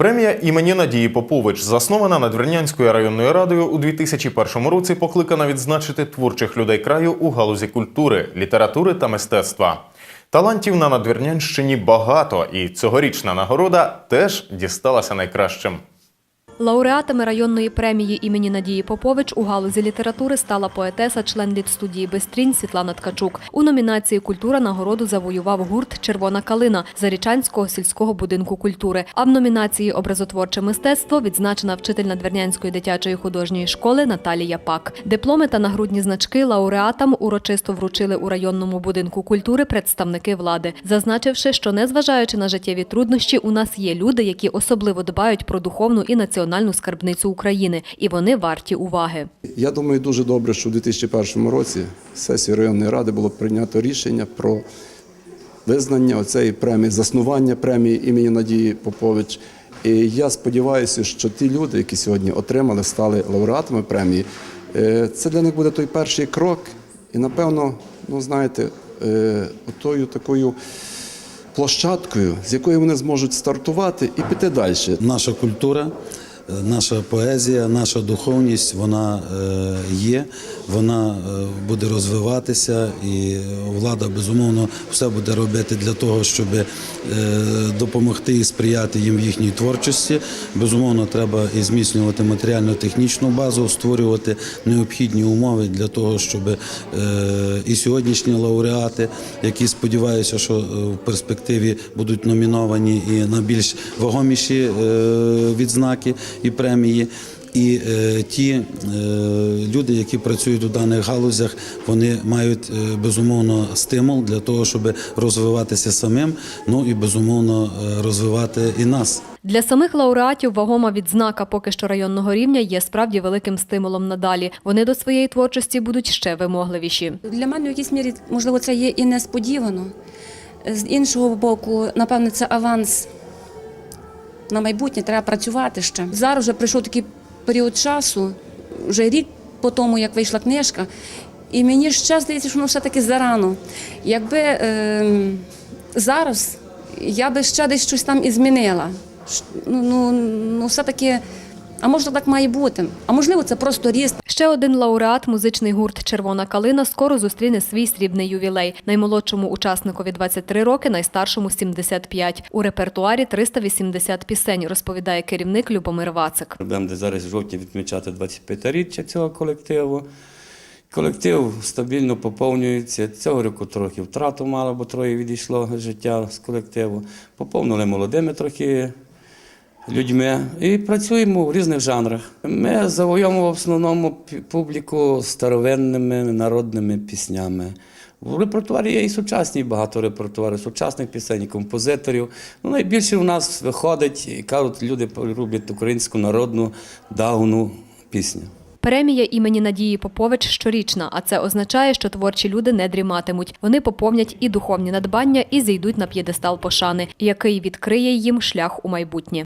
Премія імені Надії Попович, заснована Надвірнянською районною радою у 2001 році, покликана відзначити творчих людей краю у галузі культури, літератури та мистецтва. Талантів на Надвірнянщині багато, і цьогорічна нагорода теж дісталася найкращим. Лауреатами районної премії імені Надії Попович у галузі літератури стала поетеса, член літстудії Бестрінь Світлана Ткачук. У номінації Культура нагороду завоював гурт Червона калина Зарічанського сільського будинку культури. А в номінації Образотворче мистецтво відзначена вчитель Надвірнянської дитячої художньої школи Наталія Пак. Дипломи та нагрудні значки лауреатам урочисто вручили у районному будинку культури представники влади, зазначивши, що незважаючи на життєві труднощі, у нас є люди, які особливо дбають про духовну і національну скарбницю України, і вони варті уваги. Я думаю, дуже добре, що у 2001 році сесією районної ради було прийнято рішення про визнання цієї премії, заснування премії імені Надії Попович. І я сподіваюся, що ті люди, які сьогодні отримали, стали лауреатами премії. е, Це для них буде той перший крок, і напевно, ну знаєте, е, отою такою площадкою, з якої вони зможуть стартувати і піти далі. Наша культура, наша поезія, наша духовність вона е, є, вона е, буде розвиватися, і влада безумовно все буде робити для того, щоб е, допомогти і сприяти їм в їхній творчості. Безумовно, треба і зміцнювати матеріально-технічну базу, створювати необхідні умови для того, щоб і сьогоднішні лауреати, які сподіваюся, що в перспективі будуть номіновані і на більш вагоміші відзнаки і премії. І е, ті е, люди, які працюють у даних галузях, вони мають е, безумовно стимул для того, щоб розвиватися самим, ну і безумовно е, розвивати і нас. Для самих лауреатів вагома відзнака поки що районного рівня є справді великим стимулом надалі. Вони до своєї творчості будуть ще вимогливіші. Для мене в якійсь мірі, можливо, це є і несподівано. З іншого боку, напевне, це аванс на майбутнє, треба працювати ще. Зараз вже прийшов такий період часу, вже рік по тому, як вийшла книжка, і мені ще здається, що воно все-таки зарано. Якби е, зараз я би ще десь щось там і змінила. Ну, ну, ну все-таки, а може так має бути, а можливо, це просто ріст. Ще один лауреат, музичний гурт Червона калина, скоро зустріне свій срібний ювілей. Наймолодшому учасникові 23 роки, найстаршому 75. У репертуарі 380 пісень, розповідає керівник Любомир Вацик. Будемо зараз в жовтні відмічати 25-річчя цього колективу. Колектив стабільно поповнюється. Цього року трохи втрату мало, бо троє відійшло життя з колективу. Поповнили молодими трохи людьми і працюємо в різних жанрах. Ми завойовуємо в основному публіку старовинними народними піснями. В репертуарі є і сучасні багато репертуарів, сучасних пісень, композиторів. Ну, найбільше у нас виходить, і кажуть, люди люблять українську народну давну пісню. Премія імені Надії Попович щорічна, а це означає, що творчі люди не дріматимуть. Вони поповнять і духовні надбання, і зійдуть на п'єдестал пошани, який відкриє їм шлях у майбутнє.